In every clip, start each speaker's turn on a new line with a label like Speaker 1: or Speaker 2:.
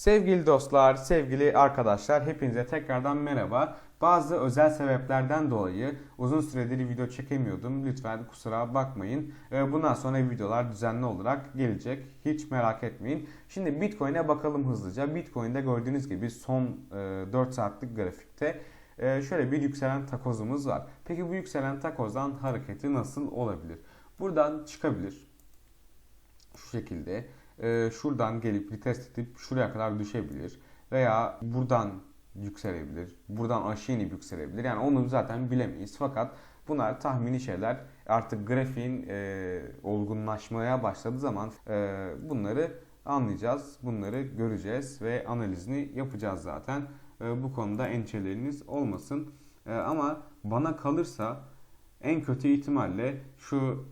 Speaker 1: Sevgili dostlar, sevgili arkadaşlar hepinize tekrardan merhaba. Bazı özel sebeplerden dolayı uzun süredir video çekemiyordum. Lütfen kusura bakmayın. Ee, Bundan sonra videolar düzenli olarak gelecek. Hiç merak etmeyin. Şimdi Bitcoin'e bakalım hızlıca. Bitcoin'de gördüğünüz gibi son e, 4 saatlik grafikte e, şöyle bir yükselen takozumuz var. Peki bu yükselen takozdan hareketi nasıl olabilir? Buradan çıkabilir. Şu şekilde e, şuradan gelip retest edip şuraya kadar düşebilir. Veya buradan yükselebilir. Buradan aşağı inip yükselebilir. Yani onu zaten bilemeyiz. Fakat bunlar tahmini şeyler. Artık grafiğin e, olgunlaşmaya başladığı zaman e, bunları anlayacağız. Bunları göreceğiz ve analizini yapacağız zaten. E, bu konuda endişeleriniz olmasın. E, ama bana kalırsa en kötü ihtimalle şu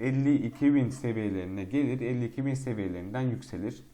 Speaker 1: 52 bin seviyelerine gelir. 52 bin seviyelerinden yükselir.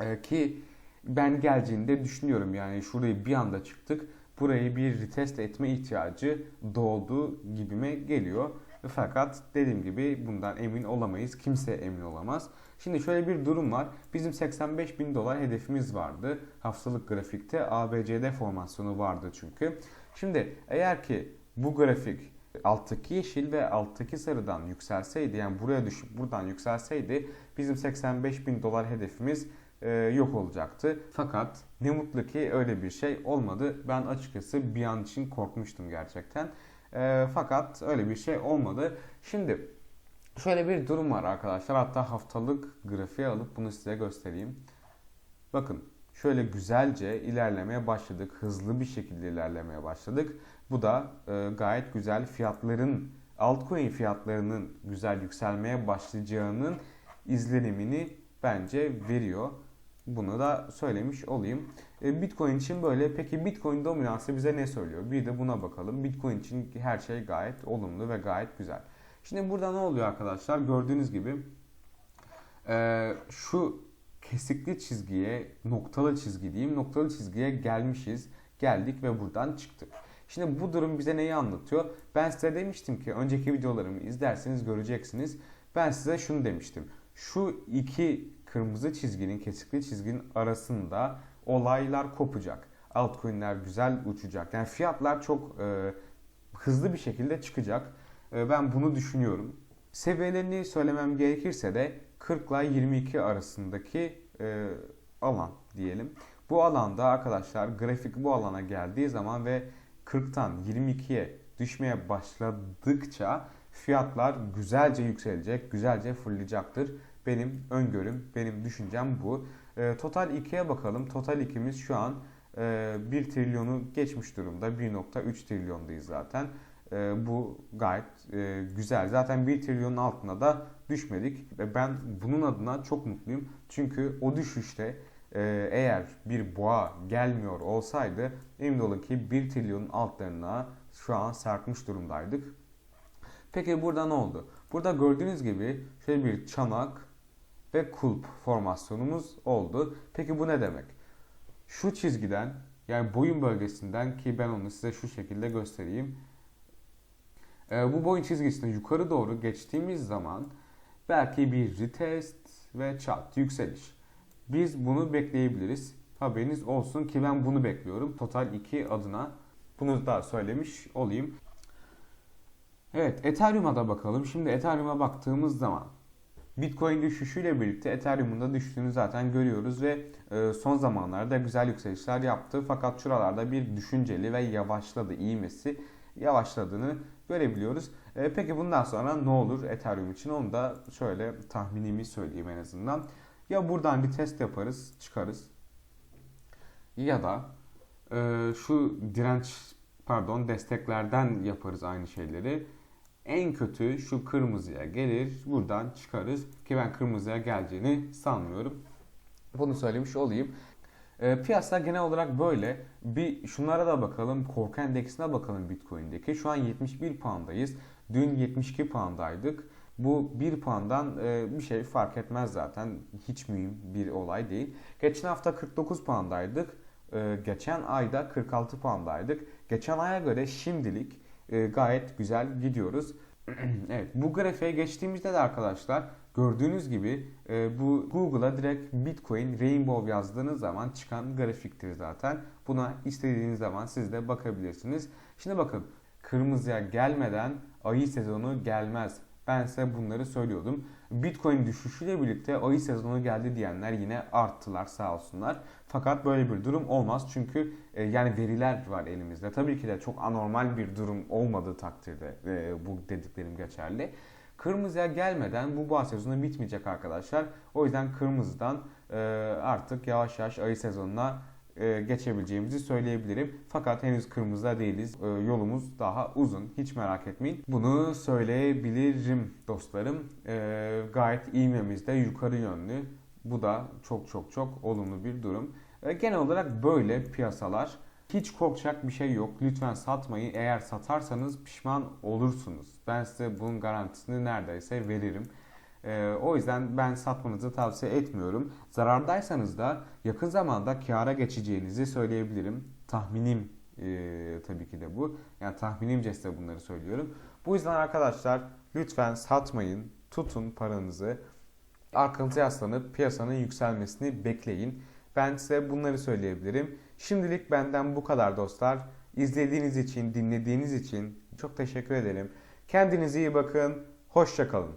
Speaker 1: Ee, ki ben geleceğini düşünüyorum. Yani şurayı bir anda çıktık. Burayı bir retest etme ihtiyacı doğdu gibime geliyor. Fakat dediğim gibi bundan emin olamayız. Kimse emin olamaz. Şimdi şöyle bir durum var. Bizim 85 bin dolar hedefimiz vardı. Haftalık grafikte ABCD formasyonu vardı çünkü. Şimdi eğer ki bu grafik alttaki yeşil ve alttaki sarıdan yükselseydi yani buraya düşüp buradan yükselseydi bizim 85 bin dolar hedefimiz e, yok olacaktı. Fakat ne mutlu ki öyle bir şey olmadı. Ben açıkçası bir an için korkmuştum gerçekten. E, fakat öyle bir şey olmadı. Şimdi şöyle bir durum var arkadaşlar. Hatta haftalık grafiği alıp bunu size göstereyim. Bakın şöyle güzelce ilerlemeye başladık. Hızlı bir şekilde ilerlemeye başladık. Bu da e, gayet güzel fiyatların altcoin fiyatlarının güzel yükselmeye başlayacağının izlenimini bence veriyor. Bunu da söylemiş olayım. E, Bitcoin için böyle. Peki Bitcoin dominansı bize ne söylüyor? Bir de buna bakalım. Bitcoin için her şey gayet olumlu ve gayet güzel. Şimdi burada ne oluyor arkadaşlar? Gördüğünüz gibi e, şu kesikli çizgiye, noktalı çizgi diyeyim, noktalı çizgiye gelmişiz. Geldik ve buradan çıktık. Şimdi bu durum bize neyi anlatıyor? Ben size demiştim ki önceki videolarımı izlerseniz göreceksiniz. Ben size şunu demiştim. Şu iki kırmızı çizginin, kesikli çizginin arasında olaylar kopacak. Altcoin'ler güzel uçacak. Yani fiyatlar çok e, hızlı bir şekilde çıkacak. E, ben bunu düşünüyorum. Seviyelerini söylemem gerekirse de 40 ile 22 arasındaki e, alan diyelim. Bu alanda arkadaşlar grafik bu alana geldiği zaman ve 40'tan 22'ye düşmeye başladıkça fiyatlar güzelce yükselecek, güzelce fırlayacaktır. Benim öngörüm, benim düşüncem bu. E, Total 2'ye bakalım. Total 2'miz şu an e, 1 trilyonu geçmiş durumda. 1.3 trilyondayız zaten. E, bu gayet e, güzel. Zaten 1 trilyonun altına da düşmedik. Ve ben bunun adına çok mutluyum. Çünkü o düşüşte e, eğer bir boğa gelmiyor olsaydı emin olun ki 1 trilyonun altlarına şu an sarkmış durumdaydık. Peki burada ne oldu? Burada gördüğünüz gibi şöyle bir çanak ve kulp formasyonumuz oldu. Peki bu ne demek? Şu çizgiden yani boyun bölgesinden ki ben onu size şu şekilde göstereyim. Ee, bu boyun çizgisine yukarı doğru geçtiğimiz zaman belki bir retest ve çat yükseliş. Biz bunu bekleyebiliriz. Haberiniz olsun ki ben bunu bekliyorum. Total 2 adına bunu da söylemiş olayım. Evet Ethereum'a da bakalım. Şimdi Ethereum'a baktığımız zaman Bitcoin düşüşüyle birlikte Ethereum'un da düştüğünü zaten görüyoruz ve e, son zamanlarda güzel yükselişler yaptı. Fakat şuralarda bir düşünceli ve yavaşladı, iğmesi yavaşladığını görebiliyoruz. E, peki bundan sonra ne olur Ethereum için onu da şöyle tahminimi söyleyeyim en azından. Ya buradan bir test yaparız, çıkarız. Ya da e, şu direnç pardon desteklerden yaparız aynı şeyleri. En kötü şu kırmızıya gelir, buradan çıkarız ki ben kırmızıya geleceğini sanmıyorum. Bunu söylemiş olayım. E, piyasa genel olarak böyle. Bir şunlara da bakalım. Korku endeksine bakalım Bitcoin'deki. Şu an 71 puandayız. Dün 72 puandaydık. Bu 1 puandan e, bir şey fark etmez zaten. Hiç mühim bir olay değil. Geçen hafta 49 puandaydık. E, geçen ayda 46 puandaydık. Geçen aya göre şimdilik e, gayet güzel gidiyoruz. evet bu grafiğe geçtiğimizde de arkadaşlar gördüğünüz gibi e, bu Google'a direkt Bitcoin Rainbow yazdığınız zaman çıkan grafiktir zaten. Buna istediğiniz zaman siz de bakabilirsiniz. Şimdi bakın kırmızıya gelmeden ayı sezonu gelmez. Ben size bunları söylüyordum. Bitcoin düşüşüyle birlikte ayı sezonu geldi diyenler yine arttılar sağ olsunlar. Fakat böyle bir durum olmaz çünkü e, yani veriler var elimizde. Tabii ki de çok anormal bir durum olmadığı takdirde e, bu dediklerim geçerli. Kırmızıya gelmeden bu boğa sezonu bitmeyecek arkadaşlar. O yüzden kırmızıdan e, artık yavaş yavaş ayı sezonuna e, geçebileceğimizi söyleyebilirim. Fakat henüz kırmızıda değiliz. E, yolumuz daha uzun. Hiç merak etmeyin. Bunu söyleyebilirim dostlarım. E, gayet ivmemiz de yukarı yönlü. Bu da çok çok çok olumlu bir durum. E, genel olarak böyle piyasalar. Hiç korkacak bir şey yok. Lütfen satmayın. Eğer satarsanız pişman olursunuz. Ben size bunun garantisini neredeyse veririm. Ee, o yüzden ben satmanızı tavsiye etmiyorum. Zarardaysanız da yakın zamanda kâra geçeceğinizi söyleyebilirim. Tahminim e, tabii ki de bu. Yani tahminimce size bunları söylüyorum. Bu yüzden arkadaşlar lütfen satmayın. Tutun paranızı. Arkanıza yaslanıp piyasanın yükselmesini bekleyin. Ben size bunları söyleyebilirim. Şimdilik benden bu kadar dostlar. İzlediğiniz için, dinlediğiniz için çok teşekkür ederim. Kendinize iyi bakın. Hoşçakalın.